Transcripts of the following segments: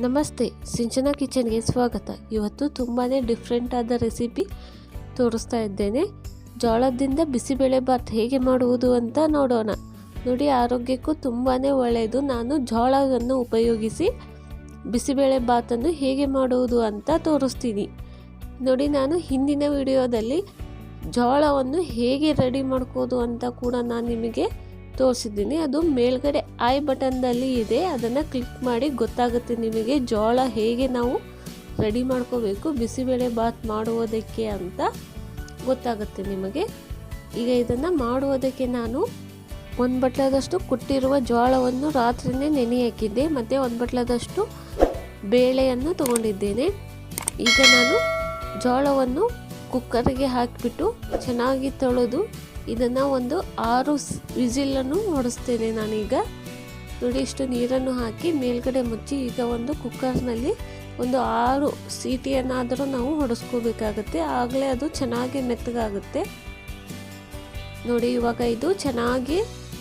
ನಮಸ್ತೆ, ಸಿಂಚನಾ ಕಿಚನ್ಗೆ ಸ್ವಾಗತ. ಇವತ್ತು ತುಂಬಾ ಡಿಫ್ರೆಂಟ್ ಆದ ರೆಸಿಪಿ ತೋರಿಸ್ತಾ ಇದ್ದೇನೆ. ಜೋಳದಿಂದ ಬಿಸಿಬೇಳೆ ಬಾತ್ ಹೇಗೆ ಮಾಡುವುದು ಅಂತ ನೋಡೋಣ. ನೋಡಿ, ಆರೋಗ್ಯಕ್ಕೂ ತುಂಬಾ ಒಳ್ಳೆಯದು ನಾನು ಜೋಳವನ್ನು ಉಪಯೋಗಿಸಿ ಬಿಸಿಬೇಳೆ ಬಾತನ್ನು ಹೇಗೆ ಮಾಡುವುದು ಅಂತ ತೋರಿಸ್ತೀನಿ. ನೋಡಿ, ನಾನು ಹಿಂದಿನ ವಿಡಿಯೋದಲ್ಲಿ ಜೋಳವನ್ನು ಹೇಗೆ ರೆಡಿ ಮಾಡ್ಕೋದು ಅಂತ ಕೂಡ ನಾನು ನಿಮಗೆ ತೋರಿಸಿದ್ದೀನಿ. ಅದು ಮೇಲ್ಗಡೆ ಐ ಬಟನ್ನಲ್ಲಿ ಇದೆ. ಅದನ್ನು ಕ್ಲಿಕ್ ಮಾಡಿ ಗೊತ್ತಾಗುತ್ತೆ ನಿಮಗೆ ಜೋಳ ಹೇಗೆ ನಾವು ರೆಡಿ ಮಾಡ್ಕೋಬೇಕು ಬಿಸಿಬೇಳೆ ಬಾತ್ ಮಾಡುವುದಕ್ಕೆ ಅಂತ ಗೊತ್ತಾಗುತ್ತೆ ನಿಮಗೆ. ಈಗ ಇದನ್ನು ಮಾಡುವುದಕ್ಕೆ ನಾನು ಒಂದು ಬಟ್ಲದಷ್ಟು ಕುಟ್ಟಿರುವ ಜೋಳವನ್ನು ರಾತ್ರಿನೇ ನೆನೆ ಹಾಕಿದ್ದೆ. ಮತ್ತು ಒಂದು ಬಟ್ಲದಷ್ಟು ಬೇಳೆಯನ್ನು ತಗೊಂಡಿದ್ದೇನೆ. ಈಗ ನಾನು ಜೋಳವನ್ನು ಕುಕ್ಕರ್ಗೆ ಹಾಕಿಬಿಟ್ಟು ಚೆನ್ನಾಗಿ ತೊಳೆದು ಇದನ್ನು ಒಂದು ಆರು ವಿಸಿಲನ್ನು ಹೊಡೆಸ್ತೇನೆ ನಾನೀಗ. ನೋಡಿ, ಇಷ್ಟು ನೀರನ್ನು ಹಾಕಿ ಮೇಲ್ಗಡೆ ಮುಚ್ಚಿ ಈಗ ಒಂದು ಕುಕ್ಕರ್ನಲ್ಲಿ ಒಂದು ಆರು ಸೀಟಿಯನ್ನಾದರೂ ನಾವು ಹೊಡೆಸ್ಕೋಬೇಕಾಗುತ್ತೆ. ಆಗಲೇ ಅದು ಚೆನ್ನಾಗಿ ಮೆತ್ತಗಾಗುತ್ತೆ. ನೋಡಿ, ಇವಾಗ ಇದು ಚೆನ್ನಾಗಿ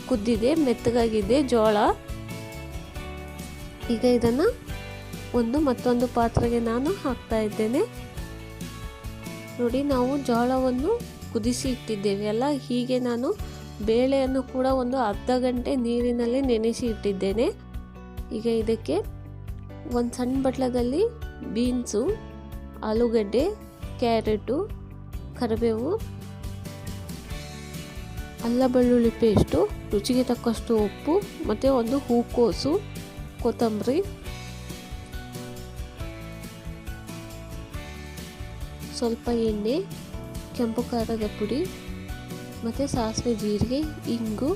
ಕುದ್ದಿದೆ, ಮೆತ್ತಗಾಗಿದೆ ಜೋಳ. ಈಗ ಇದನ್ನು ಒಂದು ಮತ್ತೊಂದು ಪಾತ್ರೆಗೆ ನಾನು ಹಾಕ್ತಾ ಇದ್ದೇನೆ. ನೋಡಿ, ನಾವು ಜೋಳವನ್ನು ಕುದಿಸಿ ಇಟ್ಟಿದ್ದೇವೆ ಅಲ್ಲ? ಹೀಗೆ ನಾನು ಬೇಳೆಯನ್ನು ಕೂಡ ಒಂದು ಅರ್ಧ ಗಂಟೆ ನೀರಿನಲ್ಲಿ ನೆನೆಸಿ ಇಟ್ಟಿದ್ದೇನೆ. ಈಗ ಇದಕ್ಕೆ ಒಂದು ಸಣ್ಣ ಬಟ್ಲದಲ್ಲಿ ಬೀನ್ಸು, ಆಲೂಗಡ್ಡೆ, ಕ್ಯಾರೆಟು, ಕರಿಬೇವು, ಅಲ್ಲ ಬೆಳ್ಳುಳ್ಳಿ ಪೇಸ್ಟು, ರುಚಿಗೆ ತಕ್ಕಷ್ಟು ಉಪ್ಪು ಮತ್ತು ಒಂದು ಹೂಕೋಸು, ಕೊತ್ತಂಬರಿ, ಸ್ವಲ್ಪ ಎಣ್ಣೆ ಕೆಂಪು ಖಾರದ ಪುಡಿ, ಮತ್ತು ಸಾಸಿವೆ ಜೀರಿಗೆ, ಇಂಗು,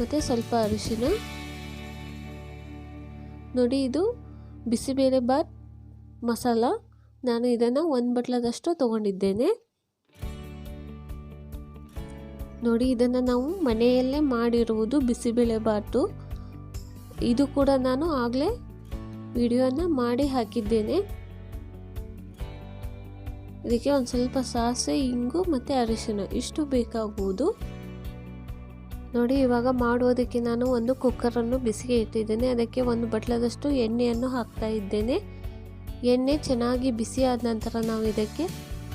ಮತ್ತು ಸ್ವಲ್ಪ ಅರಿಶಿನ. ನೋಡಿ, ಇದು ಬಿಸಿಬೇಳೆ ಬಾತ್ ಮಸಾಲ. ನಾನು ಇದನ್ನು ಒಂದು ಬಟ್ಲದಷ್ಟು ತೊಗೊಂಡಿದ್ದೇನೆ. ನೋಡಿ, ಇದನ್ನು ನಾವು ಮನೆಯಲ್ಲೇ ಮಾಡಿರುವುದು ಬಿಸಿಬೇಳೆ ಬಾತು. ಇದು ಕೂಡ ನಾನು ಆಗಲೇ ವಿಡಿಯೋನ ಮಾಡಿ ಹಾಕಿದ್ದೇನೆ. ಇದಕ್ಕೆ ಒಂದು ಸ್ವಲ್ಪ ಸಾಸಿವೆ, ಇಂಗು ಮತ್ತು ಅರಿಶಿನ ಇಷ್ಟು ಬೇಕಾಗುವುದು. ನೋಡಿ, ಇವಾಗ ಮಾಡೋದಕ್ಕೆ ನಾನು ಒಂದು ಕುಕ್ಕರನ್ನು ಬಿಸಿಗೆ ಇಟ್ಟಿದ್ದೇನೆ. ಅದಕ್ಕೆ ಒಂದು ಬಟ್ಲದಷ್ಟು ಎಣ್ಣೆಯನ್ನು ಹಾಕ್ತಾ ಇದ್ದೇನೆ. ಎಣ್ಣೆ ಚೆನ್ನಾಗಿ ಬಿಸಿ ಆದ ನಂತರ ನಾವು ಇದಕ್ಕೆ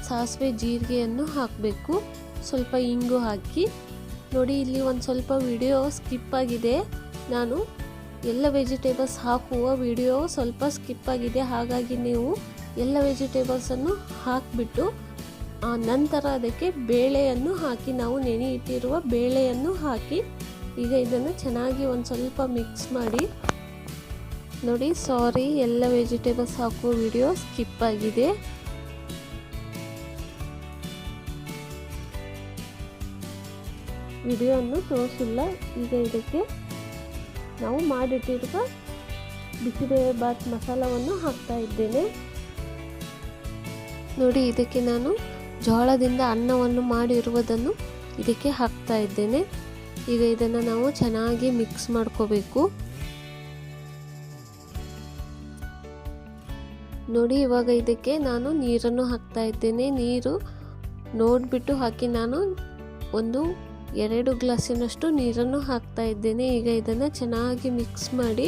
ಸಾಸಿವೆ ಜೀರಿಗೆಯನ್ನು ಹಾಕಬೇಕು. ಸ್ವಲ್ಪ ಇಂಗು ಹಾಕಿ. ನೋಡಿ, ಇಲ್ಲಿ ಒಂದು ಸ್ವಲ್ಪ ವಿಡಿಯೋ ಸ್ಕಿಪ್ ಆಗಿದೆ. ನಾನು ಎಲ್ಲ ವೆಜಿಟೇಬಲ್ಸ್ ಹಾಕುವ ವಿಡಿಯೋ ಸ್ವಲ್ಪ ಸ್ಕಿಪ್ ಆಗಿದೆ. ಹಾಗಾಗಿ ನೀವು ಎಲ್ಲ ವೆಜಿಟೇಬಲ್ಸನ್ನು ಹಾಕಿಬಿಟ್ಟು ನಂತರ ಅದಕ್ಕೆ ಬೇಳೆಯನ್ನು ಹಾಕಿ, ನಾವು ನೆನೆ ಇಟ್ಟಿರುವ ಬೇಳೆಯನ್ನು ಹಾಕಿ, ಈಗ ಇದನ್ನು ಚೆನ್ನಾಗಿ ಒಂದು ಸ್ವಲ್ಪ ಮಿಕ್ಸ್ ಮಾಡಿ. ನೋಡಿ ಸಾರಿ ಎಲ್ಲ ವೆಜಿಟೇಬಲ್ಸ್ ಹಾಕುವ ವಿಡಿಯೋ ಸ್ಕಿಪ್ ಆಗಿದೆ. ವಿಡಿಯೋವನ್ನು ತೋರಿಸಿಲ್ಲ, ಈಗ ಇದಕ್ಕೆ ನಾವು ಮಾಡಿಟ್ಟಿರುವ ಬಿಸಿಬೇಳೆ ಬಾತ್ ಮಸಾಲವನ್ನು ಹಾಕ್ತಾ ಇದ್ದೇನೆ. ನೋಡಿ, ಇದಕ್ಕೆ ನಾನು ಜೋಳದಿಂದ ಅನ್ನವನ್ನು ಮಾಡಿರುವುದನ್ನು ಇದಕ್ಕೆ ಹಾಕ್ತಾ ಇದ್ದೇನೆ. ಈಗ ಇದನ್ನು ನಾವು ಚೆನ್ನಾಗಿ ಮಿಕ್ಸ್ ಮಾಡ್ಕೋಬೇಕು. ನೋಡಿ, ಇವಾಗ ಇದಕ್ಕೆ ನಾನು ನೀರನ್ನು ಹಾಕ್ತಾ ಇದ್ದೇನೆ. ನೀರು ನೋಡಿಬಿಟ್ಟು ಹಾಕಿ ನಾನು ಒಂದು ಎರಡು ಗ್ಲಾಸಿನಷ್ಟು ನೀರನ್ನು ಹಾಕ್ತಾ ಇದ್ದೇನೆ. ಈಗ ಇದನ್ನು ಚೆನ್ನಾಗಿ ಮಿಕ್ಸ್ ಮಾಡಿ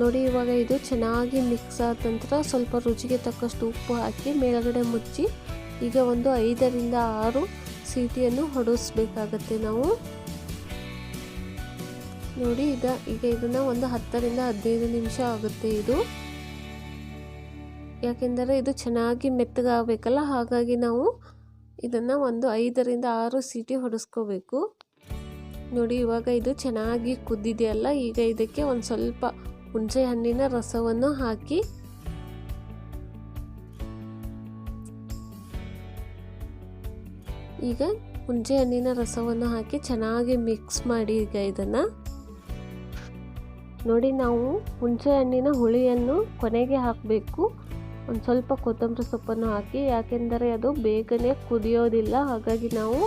ನೋಡಿ, ಇವಾಗ ಇದು ಚೆನ್ನಾಗಿ ಮಿಕ್ಸ್ ಆದ ನಂತರ ಸ್ವಲ್ಪ ರುಚಿಗೆ ತಕ್ಕಷ್ಟು ಉಪ್ಪು ಹಾಕಿ ಮೇಲುಗಡೆ ಮುಚ್ಚಿ ಈಗ ಒಂದು ಐದರಿಂದ ಆರು ಸೀಟಿಯನ್ನು ಹೊಡಿಸ್ಬೇಕಾಗತ್ತೆ ನಾವು. ನೋಡಿ, ಇದ ಈಗ ಇದನ್ನು ಒಂದು ಹತ್ತರಿಂದ ಹದಿನೈದು ನಿಮಿಷ ಆಗುತ್ತೆ ಇದು. ಯಾಕೆಂದರೆ ಇದು ಚೆನ್ನಾಗಿ ಮೆತ್ತಗಾಗಬೇಕಲ್ಲ, ಹಾಗಾಗಿ ನಾವು ಇದನ್ನು ಒಂದು ಐದರಿಂದ ಆರು ಸೀಟಿ ಹೊಡೆಸ್ಕೋಬೇಕು. ನೋಡಿ, ಇವಾಗ ಇದು ಚೆನ್ನಾಗಿ ಕುದ್ದಿದೆಯಲ್ಲ, ಈಗ ಇದಕ್ಕೆ ಒಂದು ಸ್ವಲ್ಪ ಹುಣಸೆ ಹಣ್ಣಿನ ರಸವನ್ನು ಹಾಕಿ ಈಗ ಹುಣಸೆ ಹಣ್ಣಿನ ರಸವನ್ನು ಹಾಕಿ ಚೆನ್ನಾಗಿ ಮಿಕ್ಸ್ ಮಾಡಿ ಈಗ ಇದನ್ನು. ನೋಡಿ ನಾವು ಹುಣಸೆ ಹಣ್ಣಿನ ಹುಳಿಯನ್ನು ಕೊನೆಗೆ ಹಾಕಬೇಕು. ಒಂದು ಸ್ವಲ್ಪ ಕೊತ್ತಂಬರಿ ಸೊಪ್ಪನ್ನು ಹಾಕಿ, ಯಾಕೆಂದರೆ ಅದು ಬೇಗನೆ ಕುದಿಯೋದಿಲ್ಲ. ಹಾಗಾಗಿ ನಾವು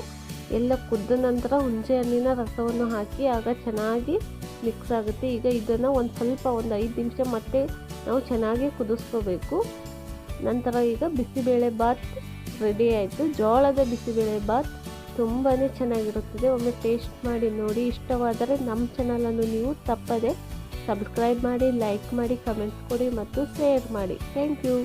ಎಲ್ಲ ಕುದ್ದ ನಂತರ ಹುಣಸೆ ಹಣ್ಣಿನ ರಸವನ್ನು ಹಾಕಿ, ಆಗ ಚೆನ್ನಾಗಿ ಮಿಕ್ಸ್ ಆಗುತ್ತೆ. ಈಗ ಇದನ್ನು ಒಂದು ಸ್ವಲ್ಪ ಒಂದು ಐದು ನಿಮಿಷ ಮತ್ತೆ ನಾವು ಚೆನ್ನಾಗಿ ಕುದಿಸ್ಕೋಬೇಕು. ನಂತರ ಈಗ ಬಿಸಿಬೇಳೆ ಬಾತ್ ರೆಡಿ ಆಯಿತು. ಜೋಳದ ಬಿಸಿಬೇಳೆ ಬಾತ್ ತುಂಬಾ ಚೆನ್ನಾಗಿರುತ್ತದೆ. ಒಮ್ಮೆ ಟೇಸ್ಟ್ ಮಾಡಿ ನೋಡಿ. ಇಷ್ಟವಾದರೆ ನಮ್ಮ ಚಾನಲನ್ನು ನೀವು ತಪ್ಪದೆ ಸಬ್ಸ್ಕ್ರೈಬ್ ಮಾಡಿ ಲೈಕ್ ಮಾಡಿ ಕಮೆಂಟ್ಸ್ ಕೊಡಿ ಮತ್ತು ಶೇರ್ ಮಾಡಿ. Thank you